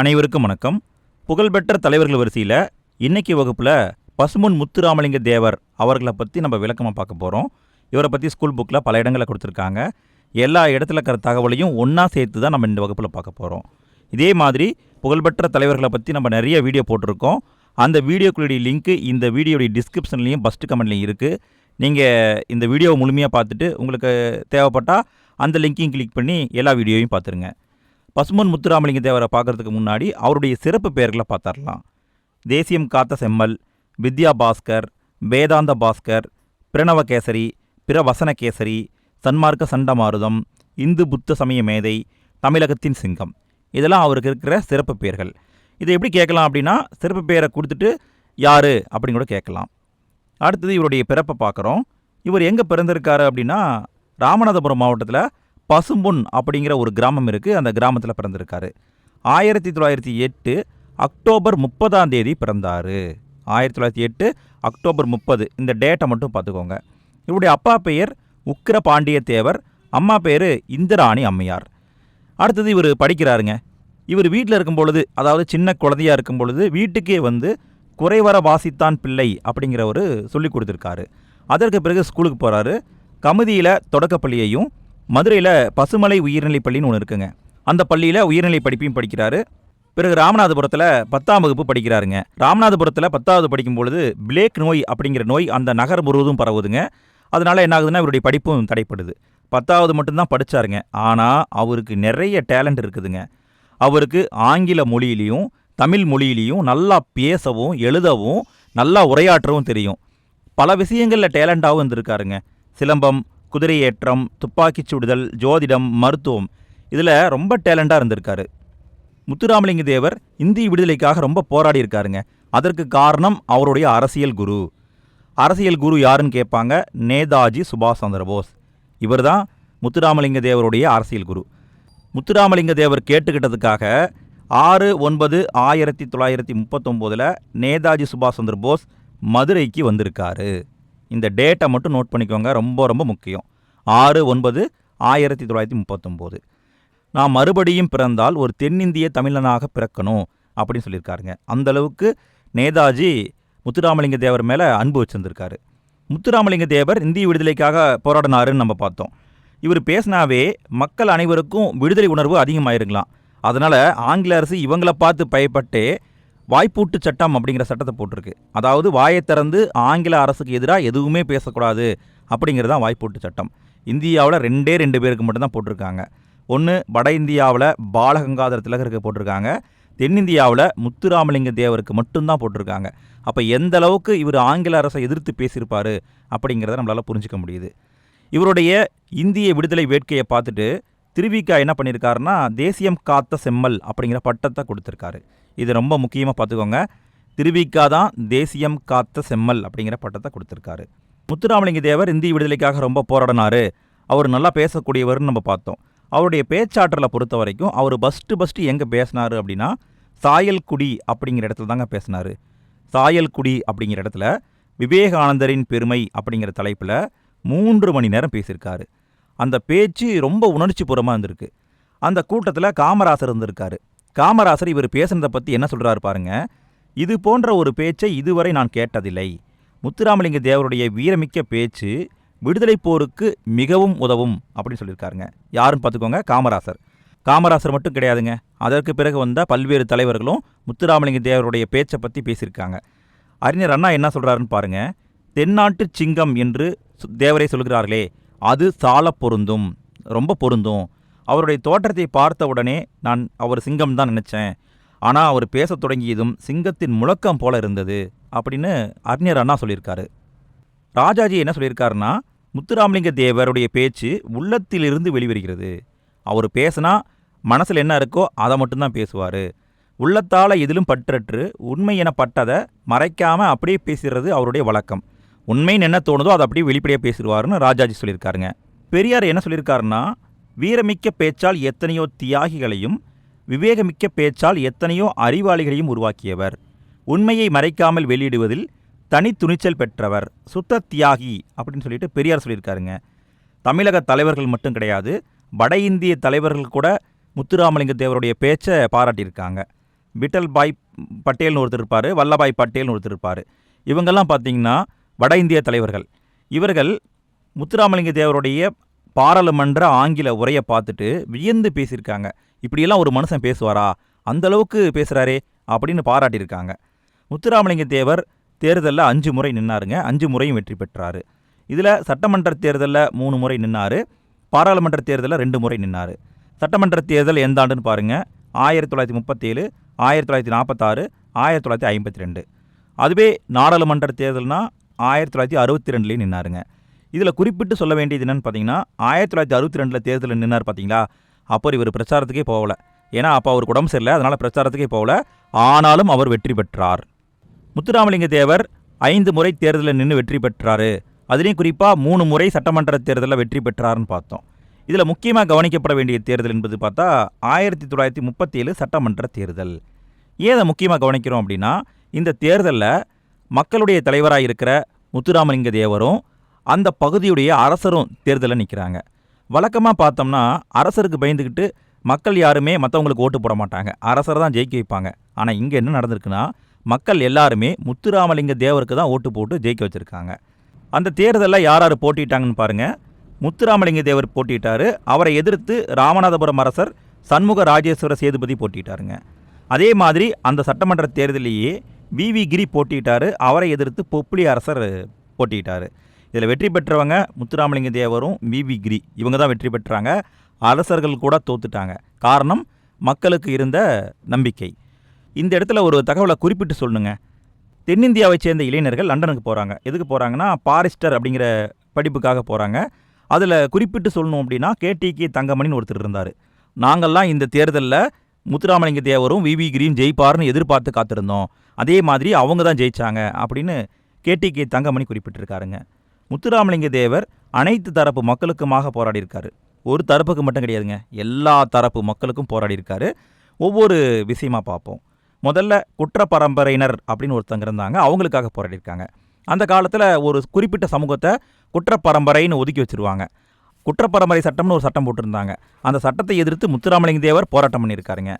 அனைவருக்கும் வணக்கம். புகழ்பெற்ற தலைவர்கள் வரிசையில் இன்னைக்கு வகுப்பில் பசுமுன் முத்துராமலிங்க தேவர் அவர்களை பற்றி நம்ம விளக்கமாக பார்க்க போகிறோம் இவரை பற்றி ஸ்கூல் புக்கில் பல இடங்களில் கொடுத்துருக்காங்க. எல்லா இடத்துல இருக்கிற தகவலையும் ஒன்றா சேர்த்து தான் நம்ம இந்த வகுப்பில் பார்க்க போகிறோம் இதே மாதிரி புகழ்பெற்ற தலைவர்களை பற்றி நம்ம நிறைய வீடியோ போட்டிருக்கோம். அந்த வீடியோக்களுடைய லிங்க்கு இந்த வீடியோடைய டிஸ்கிரிப்ஷன்லேயும் ஃபஸ்ட்டு கமெண்ட்லேயும் இருக்குது நீங்கள் இந்த வீடியோவை முழுமையாக பார்த்துட்டு உங்களுக்கு தேவைப்பட்டால் அந்த லிங்க்கையும் கிளிக் பண்ணி எல்லா வீடியோவையும் பார்த்துருங்க. பசுமன் முத்துராமலிங்க தேவரை பார்க்கறதுக்கு முன்னாடி அவருடைய சிறப்பு பெயர்களை பார்த்தரலாம் தேசியம் காத்த செம்மல் வித்யா பாஸ்கர் வேதாந்த பாஸ்கர் பிரணவகேசரி பிரவசனகேசரி சன்மார்க்க சண்டமாருதம் இந்து புத்த சமய மேதை தமிழகத்தின் சிங்கம். இதெல்லாம் அவருக்கு இருக்கிற சிறப்பு பெயர்கள். இதை எப்படி கேட்கலாம் அப்படின்னா சிறப்பு பெயரை கொடுத்துட்டு யார் அப்படின்னு கூட கேட்கலாம். அடுத்தது இவருடைய பிறப்பை பார்க்குறோம். இவர் எங்கே பிறந்திருக்காரு அப்படின்னா ராமநாதபுரம் மாவட்டத்தில் பசும்பொன் அப்படிங்கிற ஒரு கிராமம் இருக்குது அந்த கிராமத்தில் பிறந்திருக்காரு. ஆயிரத்தி தொள்ளாயிரத்தி எட்டு அக்டோபர் முப்பதாம் தேதி பிறந்தார். ஆயிரத்தி தொள்ளாயிரத்தி எட்டு அக்டோபர் முப்பது. இந்த டேட்டை மட்டும் பார்த்துக்கோங்க. இவருடைய அப்பா பெயர் உக்கிர பாண்டியத்தேவர். அம்மா பேர் இந்திராணி அம்மையார். அடுத்தது இவர் படிக்கிறாருங்க. இவர் வீட்டில் இருக்கும் பொழுது அதாவது சின்ன குழந்தையாக இருக்கும் பொழுது வீட்டுக்கே வந்து குறைவர வாசித்தான் பிள்ளை அப்படிங்கிறவர் சொல்லி கொடுத்துருக்காரு. அதற்கு பிறகு ஸ்கூலுக்கு போகிறாரு கமுதியில் தொடக்கப்பள்ளியையும் மதுரையில் பசுமலை உயர்நிலைப் பள்ளின்னு ஒன்று இருக்குங்க. அந்த பள்ளியில் உயர்நிலை படிப்பையும் படிக்கிறாரு. பிறகு ராமநாதபுரத்தில் பத்தாம் வகுப்பு படிக்கிறாருங்க. ராமநாதபுரத்தில் பத்தாவது படிக்கும் பொழுது பிளேக் நோய் அப்படிங்கிற நோய் அந்த நகர் முழுவதும் பரவுதுங்க. அதனால் என்ன ஆகுதுன்னா இவருடைய படிப்பும் தடைப்படுது. பத்தாவது மட்டும்தான் படிச்சாருங்க. ஆனால் அவருக்கு நிறைய டேலண்ட் இருக்குதுங்க. அவருக்கு ஆங்கில மொழியிலையும் தமிழ் மொழியிலையும் நல்லா பேசவும் எழுதவும் நல்லா உரையாற்றவும் தெரியும். பல விஷயங்களில் டேலண்டாகவும் இருந்திருக்காருங்க. சிலம்பம் குதிரையேற்றம் துப்பாக்கிச் சுடுதல் ஜோதிடம் மருத்துவம். இதில் ரொம்ப டேலண்டாக இருந்திருக்காரு. முத்துராமலிங்க தேவர் இந்திய விடுதலைக்காக ரொம்ப போராடி இருக்காருங்க. அதற்கு காரணம் அவருடைய அரசியல் குரு. அரசியல் குரு யாருன்னு கேட்பாங்க நேதாஜி சுபாஷ் சந்திர போஸ். இவர் தான் முத்துராமலிங்க தேவருடைய அரசியல் குரு. முத்துராமலிங்க தேவர் கேட்டுக்கிட்டதுக்காக ஆறு ஒன்பது ஆயிரத்தி தொள்ளாயிரத்தி முப்பத்தொம்போதில் நேதாஜி சுபாஷ் சந்திர போஸ் மதுரைக்கு வந்திருக்காரு. இந்த டேட்டை மட்டும் நோட் பண்ணிக்கோங்க. ரொம்ப ரொம்ப முக்கியம். ஆறு ஒன்பது ஆயிரத்தி தொள்ளாயிரத்தி முப்பத்தொம்போது. நான் மறுபடியும் பிறந்தால் ஒரு தென்னிந்திய தமிழனாக பிறக்கணும் அப்படின்னு சொல்லியிருக்காருங்க. அந்தளவுக்கு நேதாஜி முத்துராமலிங்க தேவர் மேலே அன்பு வச்சுருந்துருக்காரு. முத்துராமலிங்க தேவர் இந்திய விடுதலைக்காக போராடினாருன்னு நம்ம பார்த்தோம். இவர் பேசினாவே மக்கள் அனைவருக்கும் விடுதலை உணர்வு அதிகமாயிருக்கலாம். அதனால் ஆங்கில அரசு இவங்களை பார்த்து பயப்பட்டு வாய்ப்பூட்டு சட்டம் அப்படிங்கிற சட்டத்தை போட்டிருக்கு. அதாவது வாயை திறந்து ஆங்கில அரசுக்கு எதிராக எதுவுமே பேசக்கூடாது அப்படிங்கிறது தான் வாய்ப்பூட்டு சட்டம். இந்தியாவில் ரெண்டே ரெண்டு பேருக்கு மட்டும்தான் போட்டிருக்காங்க. ஒன்று வட இந்தியாவில் பாலகங்காதர திலகருக்கு போட்டிருக்காங்க. தென்னிந்தியாவில் முத்துராமலிங்க தேவருக்கு மட்டும்தான் போட்டிருக்காங்க. அப்போ எந்த அளவுக்கு இவர் ஆங்கில அரசை எதிர்த்து பேசியிருப்பார் அப்படிங்கிறத நம்மளால் புரிஞ்சுக்க முடியுது. இவருடைய இந்திய விடுதலை வேட்கையை பார்த்துட்டு திருவிக்கா என்ன பண்ணியிருக்காருன்னா தேசியம் காத்த செம்மல் அப்படிங்கிற பட்டத்தை கொடுத்துருக்காரு. இது ரொம்ப முக்கியமாக பார்த்துக்கோங்க. திருவிக்கா தான் தேசியம் காத்த செம்மல் அப்படிங்கிற பட்டத்தை கொடுத்துருக்காரு. முத்துராமலிங்க தேவர் இந்திய விடுதலைக்காக ரொம்ப போராடினாரு. அவர் நல்லா பேசக்கூடியவர்னு நம்ம பார்த்தோம். அவருடைய பேச்சாற்றலை பொறுத்த வரைக்கும் அவர் ஃபஸ்ட்டு ஃபஸ்ட்டு எங்கே பேசினார் அப்படின்னா சாயல்குடி அப்படிங்கிற இடத்துல தாங்க பேசினார். சாயல்குடி அப்படிங்கிற இடத்துல விவேகானந்தரின் பெருமை அப்படிங்கிற தலைப்பில் மூன்று மணி நேரம் பேசியிருக்காரு. அந்த பேச்சு ரொம்ப உணர்ச்சிபூர்வமாக இருந்திருக்கு. அந்த கூட்டத்தில் காமராசர் இருந்திருக்காரு. காமராசர் இவர் பேசுனதை பற்றி என்ன சொல்கிறாரு பாருங்க. இது போன்ற ஒரு பேச்சை இதுவரை நான் கேட்டதில்லை. முத்துராமலிங்க தேவருடைய வீரமிக்க பேச்சு விடுதலை போருக்கு மிகவும் உதவும் அப்படின்னு சொல்லியிருக்காருங்க. யாருன்னு பார்த்துக்கோங்க காமராசர். காமராசர் மட்டும் கிடையாதுங்க. அதற்கு பிறகு வந்த பல்வேறு தலைவர்களும் முத்துராமலிங்க தேவருடைய பேச்சை பற்றி பேசியிருக்காங்க. அறிஞர் அண்ணா என்ன சொல்கிறாருன்னு பாருங்கள் தென்னாட்டு சிங்கம் என்று தேவரை சொல்கிறார்களே அது சால பொருந்தும் ரொம்ப பொருந்தும். அவருடைய தோற்றத்தை பார்த்த உடனே நான் அவர் சிங்கம் தான் நினச்சேன். ஆனால் அவர் பேசத் தொடங்கியதும் சிங்கத்தின் முழக்கம் போல இருந்தது அப்படின்னு அறிஞர் அண்ணா சொல்லியிருக்காரு. ராஜாஜி என்ன சொல்லியிருக்காருன்னா முத்துராமலிங்க தேவருடைய பேச்சு உள்ளத்திலிருந்து வெளிவருகிறது. அவர் பேசினா மனசில் என்ன இருக்கோ அதை மட்டும்தான் பேசுவார். உள்ளத்தால் எதிலும் பற்றற்று உண்மை என பட்டதை மறைக்காமல் அப்படியே பேசுறது அவருடைய வழக்கம். உண்மைன்னு என்ன தோணுதோ அதை அப்படியே வெளிப்படையாக பேசிடுவாருன்னு ராஜாஜி சொல்லியிருக்காருங்க. பெரியார் என்ன சொல்லியிருக்காருன்னா வீரமிக்க பேச்சால் எத்தனையோ தியாகிகளையும் விவேகமிக்க பேச்சால் எத்தனையோ அறிவாளிகளையும் உருவாக்கியவர். உண்மையை மறைக்காமல் வெளியிடுவதில் தனி துணிச்சல் பெற்றவர். சுத்த தியாகி அப்படின்னு சொல்லிட்டு பெரியார் சொல்லியிருக்காருங்க. தமிழக தலைவர்கள் மட்டும் கிடையாது வட இந்திய தலைவர்கள் கூட முத்துராமலிங்க தேவருடைய பேச்சை பாராட்டியிருக்காங்க. விட்டல் பாய் பட்டேல்னு ஒருத்தர் இருப்பார் வல்லபாய் பட்டேல்னு ஒருத்தர் இருப்பார். இவங்கெல்லாம் பார்த்தீங்கன்னா வட இந்திய தலைவர்கள். இவர்கள் முத்துராமலிங்க தேவருடைய பாராளுமன்ற ஆங்கில உரையை பார்த்துட்டு வியந்து பேசியிருக்காங்க. இப்படியெல்லாம் ஒரு மனுஷன் பேசுவாரா? அந்த அளவுக்கு பேசுகிறாரே அப்படின்னு பாராட்டியிருக்காங்க. முத்துராமலிங்க தேவர் தேர்தலில் அஞ்சு முறை நின்னாருங்க. அஞ்சு முறையும் வெற்றி பெற்றார். இதில் சட்டமன்ற தேர்தலில் மூணு முறை நின்னார். பாராளுமன்ற தேர்தலில் ரெண்டு முறை நின்னார். சட்டமன்ற தேர்தல் எந்த ஆண்டுன்னு பாருங்கள் ஆயிரத்தி தொள்ளாயிரத்தி முப்பத்தேழு ஆயிரத்தி தொள்ளாயிரத்தி நாற்பத்தாறு ஆயிரத்தி தொள்ளாயிரத்தி ஐம்பத்தி ரெண்டு. அதுவே நாடாளுமன்ற தேர்தல்னால் ஆயிரத்தி தொள்ளாயிரத்தி அறுபத்தி ரெண்டுலேயும் நின்னாருங்க. இதில் குறிப்பிட்டு சொல்ல வேண்டியது என்னென்னு பார்த்தீங்கன்னா ஆயிரத்தி தொள்ளாயிரத்தி அறுபத்தி ரெண்டில் தேர்தலில் நின்னார் பார்த்தீங்களா அப்போ இவர் பிரச்சாரத்துக்கே போகல. ஏன்னா அப்போ அவருக்கு உடம்பு சரியில்லை அதனால் பிரச்சாரத்துக்கே போகல. ஆனாலும் அவர் வெற்றி பெற்றார். முத்துராமலிங்க தேவர் ஐந்து முறை தேர்தலில் நின்று வெற்றி பெற்றாரு. அதுலேயும் குறிப்பாக மூணு முறை சட்டமன்ற தேர்தலில் வெற்றி பெற்றாருன்னு பார்த்தோம். இதில் முக்கியமாக கவனிக்கப்பட வேண்டிய தேர்தல் என்பது பார்த்தா ஆயிரத்தி தொள்ளாயிரத்தி முப்பத்தேழு சட்டமன்ற தேர்தல். ஏன் அதை முக்கியமாக கவனிக்கிறோம் அப்படின்னா இந்த தேர்தலில் மக்களுடைய தலைவராக இருக்கிற முத்துராமலிங்க தேவரும் அந்த பகுதியுடைய அரசரும் தேர்தலில் நிற்கிறாங்க. வழக்கமாக பார்த்தோம்னா அரசருக்கு பயந்துக்கிட்டு மக்கள் யாருமே மற்றவங்களுக்கு ஓட்டு போட மாட்டாங்க. அரசரை தான் ஜெயிக்க வைப்பாங்க. ஆனால் இங்கே என்ன நடந்திருக்குன்னா மக்கள் எல்லாருமே முத்துராமலிங்க தேவருக்கு தான் ஓட்டு போட்டு ஜெயிக்க வச்சுருக்காங்க. அந்த தேர்தலில் யார் யார் போட்டிட்டாங்கன்னு பாருங்கள் முத்துராமலிங்க தேவர் போட்டிட்டாரு. அவரை எதிர்த்து ராமநாதபுரம் அரசர் சண்முக ராஜேஸ்வர சேதுபதி போட்டிட்டாருங்க. அதே மாதிரி அந்த சட்டமன்ற விவி கிரி போட்டிட்டாரு அவரை எதிர்த்து பொப்புளி அரசர் போட்டிட்டாரு இதில் வெற்றி பெற்றவங்க முத்துராமலிங்க தேவரும் விவி கிரி. இவங்க தான் வெற்றி பெற்றாங்க. அரசர்கள் கூட தோத்துட்டாங்க. காரணம் மக்களுக்கு இருந்த நம்பிக்கை. இந்த இடத்துல ஒரு தகவலை குறிப்பிட்டு சொல்லணுங்க தென்னிந்தியாவைச் சேர்ந்த இளைஞர்கள் லண்டனுக்கு போகிறாங்க எதுக்கு போகிறாங்கன்னா பாரிஸ்டர் அப்படிங்கிற படிப்புக்காக போகிறாங்க அதில் குறிப்பிட்டு சொல்லணும் அப்படின்னா கேடிகே தங்கமணின்னு ஒருத்தர் இருந்தார். நாங்கள்லாம் இந்த தேர்தலில் முத்துராமலிங்க தேவரும் விவி கிரியும் ஜெயிப்பார்னு எதிர்பார்த்து காத்திருந்தோம். அதே மாதிரி அவங்க தான் ஜெயிச்சாங்க அப்படின்னு கேடிகே தங்கமணி குறிப்பிட்டிருக்காருங்க. முத்துராமலிங்க தேவர் அனைத்து தரப்பு மக்களுக்குமாக போராடியிருக்காரு. ஒரு தரப்புக்கு மட்டும் கிடையாதுங்க எல்லா தரப்பு மக்களுக்கும் போராடியிருக்காரு. ஒவ்வொரு விஷயமா பார்ப்போம். முதல்ல குற்ற பரம்பரையினர் அப்படின்னு ஒருத்தங்க இருந்தாங்க அவங்களுக்காக போராடியிருக்காங்க. அந்த காலத்தில் ஒரு குறிப்பிட்ட சமூகத்தை குற்ற பரம்பரைன்னு ஒதுக்கி வச்சிருவாங்க. குற்றப்பரம்பரை சட்டம்னு ஒரு சட்டம் போட்டிருந்தாங்க. அந்த சட்டத்தை எதிர்த்து முத்துராமலிங்க தேவர் போராட்டம் பண்ணியிருக்காருங்க.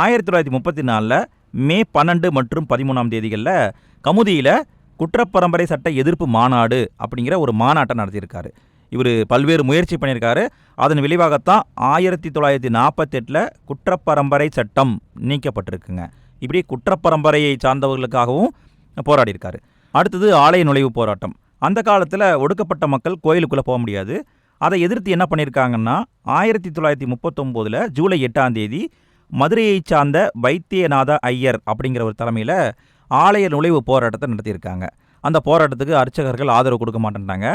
ஆயிரத்தி தொள்ளாயிரத்தி முப்பத்தி நாலில் மே பன்னெண்டு மற்றும் பதிமூணாம் தேதிகளில் கமுதியில் குற்றப்பரம்பரை சட்ட எதிர்ப்பு மாநாடு அப்படிங்கிற ஒரு மாநாட்டை நடத்தியிருக்காரு. இவர் பல்வேறு முயற்சி பண்ணியிருக்காரு. அதன் விளைவாகத்தான் ஆயிரத்தி தொள்ளாயிரத்தி நாற்பத்தெட்டில் குற்றப்பரம்பரை சட்டம் நீக்கப்பட்டிருக்குங்க. இப்படி குற்றப்பரம்பரையை சார்ந்தவர்களுக்காகவும் போராடியிருக்காரு. அடுத்தது ஆலய நுழைவு போராட்டம். அந்த காலத்தில் ஒடுக்கப்பட்ட மக்கள் கோயிலுக்குள்ளே போக முடியாது. அதை எதிர்த்து என்ன பண்ணியிருக்காங்கன்னா ஆயிரத்தி தொள்ளாயிரத்தி முப்பத்தொம்போதில் ஜூலை எட்டாம் தேதி மதுரையை சார்ந்த வைத்தியநாத ஐயர் அப்படிங்கிற ஒரு தலைமையில் ஆலய நுழைவு போராட்டத்தை நடத்தியிருக்காங்க. அந்த போராட்டத்துக்கு அர்ச்சகர்கள் ஆதரவு கொடுக்க மாட்டேன்ட்டாங்க.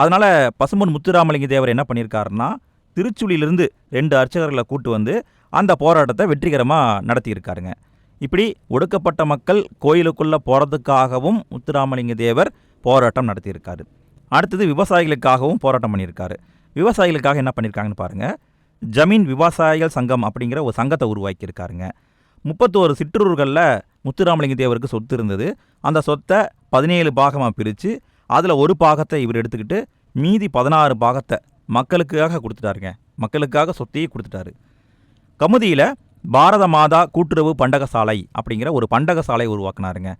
அதனால் பசும்பொன் முத்துராமலிங்க தேவர் என்ன பண்ணியிருக்காருன்னா திருச்சுழியிலிருந்து ரெண்டு அர்ச்சகர்களை கூட்டு வந்து அந்த போராட்டத்தை வெற்றிகரமாக நடத்தியிருக்காருங்க. இப்படி ஒடுக்கப்பட்ட மக்கள் கோயிலுக்குள்ளே போகிறதுக்காகவும் முத்துராமலிங்க தேவர் போராட்டம் நடத்தியிருக்காரு. அடுத்தது விவசாயிகளுக்காகவும் போராட்டம் பண்ணியிருக்காரு. விவசாயிகளுக்காக என்ன பண்ணியிருக்காங்கன்னு பாருங்கள் ஜமீன் விவசாயிகள் சங்கம் அப்படிங்கிற ஒரு சங்கத்தை உருவாக்கியிருக்காருங்க. முப்பத்தோரு சிற்றூர்களில் முத்துராமலிங்க தேவருக்கு சொத்து இருந்தது. அந்த சொத்தை பதினேழு பாகமாக பிரித்து அதில் ஒரு பாகத்தை இவர் எடுத்துக்கிட்டு மீதி பதினாறு பாகத்தை மக்களுக்காக கொடுத்துட்டாருங்க. மக்களுக்காக சொத்தையே கொடுத்துட்டாரு. கமுதியில் பாரத மாதா கூட்டுறவு பண்டகசாலை அப்படிங்கிற ஒரு பண்டகசாலை உருவாக்குனாருங்க.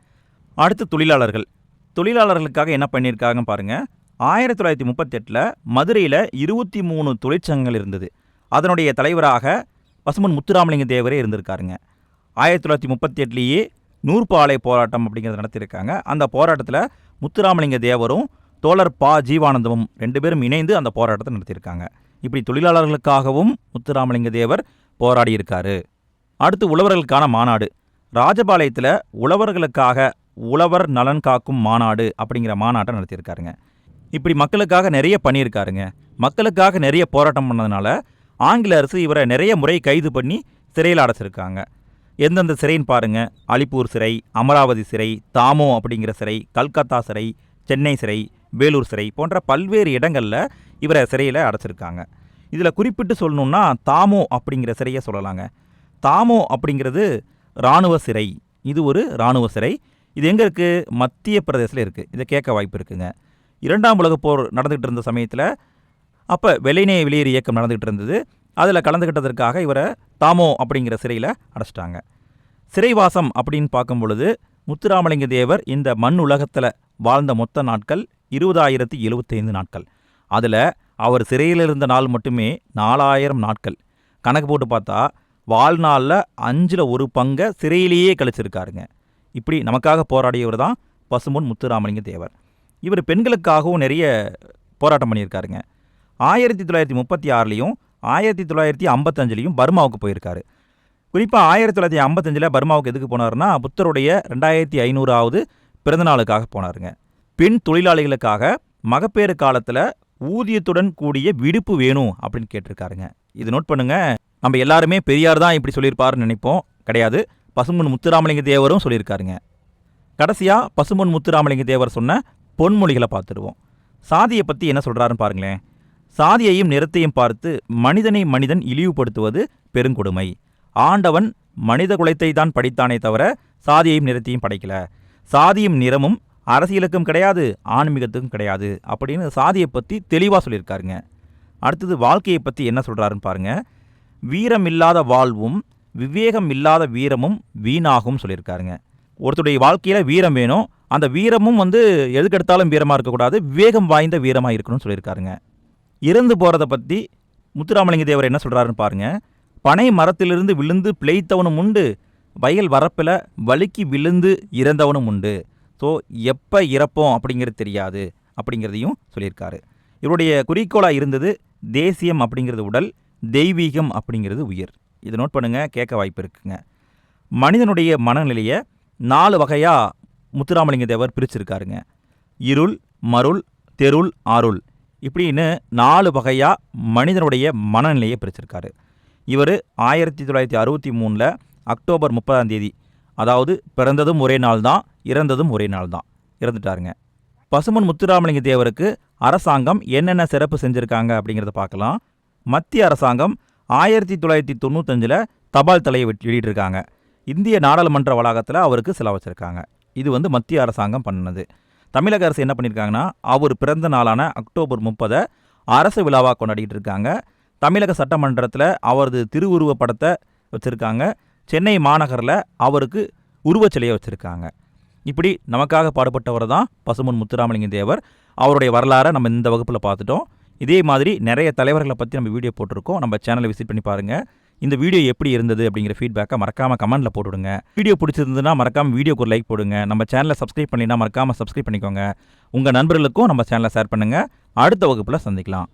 அடுத்து தொழிலாளர்கள். தொழிலாளர்களுக்காக என்ன பண்ணியிருக்காங்க பாருங்கள் ஆயிரத்தி தொள்ளாயிரத்தி முப்பத்தெட்டில் மதுரையில் இருபத்தி மூணு தொழிற்சங்கங்கள் இருந்தது. அதனுடைய தலைவராக பசுமன் முத்துராமலிங்க தேவரே இருந்திருக்காருங்க. ஆயிரத்தி தொள்ளாயிரத்தி முப்பத்தி எட்டுலேயே நூற்பாலை போராட்டம் அப்படிங்கிறத நடத்தியிருக்காங்க. அந்த போராட்டத்தில் முத்துராமலிங்க தேவரும் தோழர் பா. ஜீவானந்தமும் ரெண்டு பேரும் இணைந்து அந்த போராட்டத்தை நடத்தியிருக்காங்க. இப்படி தொழிலாளர்களுக்காகவும் முத்துராமலிங்க தேவர் போராடியிருக்காரு. அடுத்து உழவர்களுக்கான மாநாடு. ராஜபாளையத்தில் உழவர்களுக்காக உழவர் நலன் காக்கும் மாநாடு அப்படிங்கிற மாநாட்டை நடத்தியிருக்காருங்க. இப்படி மக்களுக்காக நிறைய பண்ணியிருக்காருங்க. மக்களுக்காக நிறைய போராட்டம் பண்ணதுனால ஆங்கில அரசு இவரை நிறைய முறை கைது பண்ணி சிறையில் அடைச்சிருக்காங்க எந்தெந்த சிறைன்னு பாருங்க. அலிப்பூர் சிறை அமராவதி சிறை தாமோ அப்படிங்கிற சிறை கல்கத்தா சிறை சென்னை சிறை வேலூர் சிறை போன்ற பல்வேறு இடங்களில் இவரை சிறையில் அடைச்சிருக்காங்க. இதில் குறிப்பிட்டு சொல்லணுன்னா தாமோ அப்படிங்கிற சிறையை சொல்லலாங்க. தாமோ அப்படிங்கிறது இராணுவ சிறை. இது ஒரு இராணுவ சிறை. இது எங்கே இருக்குது மத்திய பிரதேசத்தில் இருக்குது இதை கேட்க வாய்ப்பு இருக்குங்க. இரண்டாம் உலகப் போர் நடந்துகிட்டு இருந்த சமயத்தில் அப்போ வெள்ளைநே வெளியேறு இயக்கம் நடந்துகிட்டு இருந்தது. அதில் கலந்துக்கிட்டதற்காக இவரை தாமோ அப்படிங்கிற சிறையில் அடைச்சிட்டாங்க. சிறைவாசம் அப்படின்னு பார்க்கும் பொழுது முத்துராமலிங்க தேவர் இந்த மண் உலகத்தில் வாழ்ந்த மொத்த நாட்கள் இருபதாயிரத்தி எழுபத்தைந்து நாட்கள். அதில் அவர் சிறையில் இருந்த நாள் மட்டுமே நாலாயிரம் நாட்கள். கணக்கு போட்டு பார்த்தா வாழ்நாளில் அஞ்சில் ஒரு பங்கை சிறையிலேயே கழிச்சிருக்காருங்க. இப்படி நமக்காக போராடியவர் தான் பசும்பொன் முத்துராமலிங்க தேவர். இவர் பெண்களுக்காகவும் நிறைய போராட்டம் பண்ணியிருக்காருங்க. ஆயிரத்தி தொள்ளாயிரத்தி முப்பத்தி ஆறுலேயும் ஆயிரத்தி தொள்ளாயிரத்தி ஐம்பத்தஞ்சிலையும் பர்மாவுக்கு போயிருக்காரு. குறிப்பாக ஆயிரத்தி தொள்ளாயிரத்தி ஐம்பத்தஞ்சில் பர்மாவுக்கு எதுக்கு போனாருன்னா புத்தருடைய ரெண்டாயிரத்தி ஐநூறாவது பிறந்தநாளுக்காக போனாருங்க. பெண் தொழிலாளிகளுக்காக மகப்பேறு காலத்தில் ஊதியத்துடன் கூடிய விடுப்பு வேணும் அப்படின்னு கேட்டிருக்காருங்க. இது நோட் பண்ணுங்க. நம்ம எல்லாருமே பெரியார் தான் இப்படி சொல்லியிருப்பாருன்னு நினைப்போம். கிடையாது. பசும்பொன் முத்துராமலிங்க தேவரும் சொல்லியிருக்காருங்க. கடைசியாக பசும்பொன் முத்துராமலிங்க தேவர் சொன்ன பொன்மொழிகளை பார்த்துருவோம். சாதியை பற்றி என்ன சொல்கிறாருன்னு பாருங்களேன். சாதியையும் நிறத்தையும் பார்த்து மனிதனை மனிதன் இழிவுபடுத்துவது பெருங்கொடுமை. ஆண்டவன் மனித குலத்தை தான் படைத்தானே தவிர சாதியையும் நிறத்தையும் படைக்கல. சாதியும் நிறமும் அரசியலுக்கும் கிடையாது ஆன்மீகத்துக்கும் கிடையாது அப்படின்னு சாதியை பற்றி தெளிவாக சொல்லியிருக்காருங்க. அடுத்தது வாழ்க்கையை பற்றி என்ன சொல்கிறாருன்னு பாருங்கள் வீரம் இல்லாத வாழ்வும் விவேகம் இல்லாத வீரமும் வீணாகும் சொல்லியிருக்காருங்க. ஒருத்தருடைய வாழ்க்கையில் வீரம் வேணும். அந்த வீரமும் வந்து எதுக்கெடுத்தாலும் வீரமாக இருக்கக்கூடாது. விவேகம் வாய்ந்த வீரமாக இருக்கணும்னு சொல்லியிருக்காருங்க. இறந்து போகிறத பற்றி முத்துராமலிங்க தேவர் என்ன சொல்கிறாருன்னு பாருங்கள் பனை மரத்திலிருந்து விழுந்து பிழைத்தவனும் உண்டு வயல் வரப்பில் வழுக்கி விழுந்து இறந்தவனும் உண்டு. ஸோ எப்போ இறப்போம் அப்படிங்கிறது தெரியாது அப்படிங்கிறதையும் சொல்லியிருக்காரு. இவருடைய குறிக்கோளாக இருந்தது தேசியம் அப்படிங்கிறது உடல் தெய்வீகம் அப்படிங்கிறது உயிர். இதை நோட் பண்ணுங்கள் கேட்க வாய்ப்பு இருக்குங்க. மனிதனுடைய மனநிலையை நாலு வகையாக முத்துராமலிங்க தேவர் பிரிச்சிருக்காருங்க. இருள் மருள் தெருள் ஆருள். இப்படின்னு நாலு வகையாக மனிதனுடைய மனநிலையை பிரிச்சிருக்காரு. இவர் ஆயிரத்தி தொள்ளாயிரத்தி அறுபத்தி மூணில் அக்டோபர் முப்பதாம் தேதி அதாவது பிறந்ததும் ஒரே நாள் தான் இறந்ததும் ஒரே நாள் தான். இறந்துட்டாருங்க. பசுமன் முத்துராமலிங்க தேவருக்கு அரசாங்கம் என்னென்ன சிறப்பு செஞ்சுருக்காங்க அப்படிங்கிறத பார்க்கலாம். மத்திய அரசாங்கம் ஆயிரத்தி தொள்ளாயிரத்தி தொண்ணூத்தஞ்சில் தபால் தலையை வெட்டி- வெளியிட்டிருக்காங்க. இந்திய நாடாளுமன்ற வளாகத்தில் அவருக்கு சில வச்சுருக்காங்க இது வந்து மத்திய அரசாங்கம் பண்ணது தமிழக அரசு என்ன பண்ணியிருக்காங்கன்னா அவர் பிறந்த நாளான அக்டோபர் முப்பதை அரசு விழாவாக கொண்டாடிட்டு இருக்காங்க தமிழக சட்டமன்றத்தில் அவரது திருவுருவ படத்தை வச்சுருக்காங்க. சென்னை மாநகரில் அவருக்கு உருவச்சிலையை வச்சுருக்காங்க. இப்படி நமக்காக பாடுபட்டவர் தான் பசுமன் முத்துராமலிங்க தேவர். அவருடைய வரலாறை நம்ம இந்த வகுப்பில் பார்த்துட்டோம். இதே மாதிரி நிறைய தலைவர்களை பற்றி நம்ம வீடியோ போட்டிருக்கோம். நம்ம சேனலை விசிட் பண்ணி பாருங்கள் இந்த வீடியோ எப்படி இருந்தது அப்படிங்கிற ஃபீட்பேக்கை மறக்காமல் கமெண்ட்டில் போட்டுவிடுங்க வீடியோ பிடிச்சிருந்ததுன்னா மறக்காமல் வீடியோக்கு ஒரு லைக் போடுங்க. நம்ம சேனலை சப்ஸ்கிரைப் பண்ணினா மறக்காமல் சப்ஸ்கிரைப் பண்ணிக்கோங்க. உங்கள் நண்பர்களுக்கும் நம்ம சேனலை ஷேர் பண்ணுங்கள் அடுத்த வகுப்பில் சந்திக்கலாம்.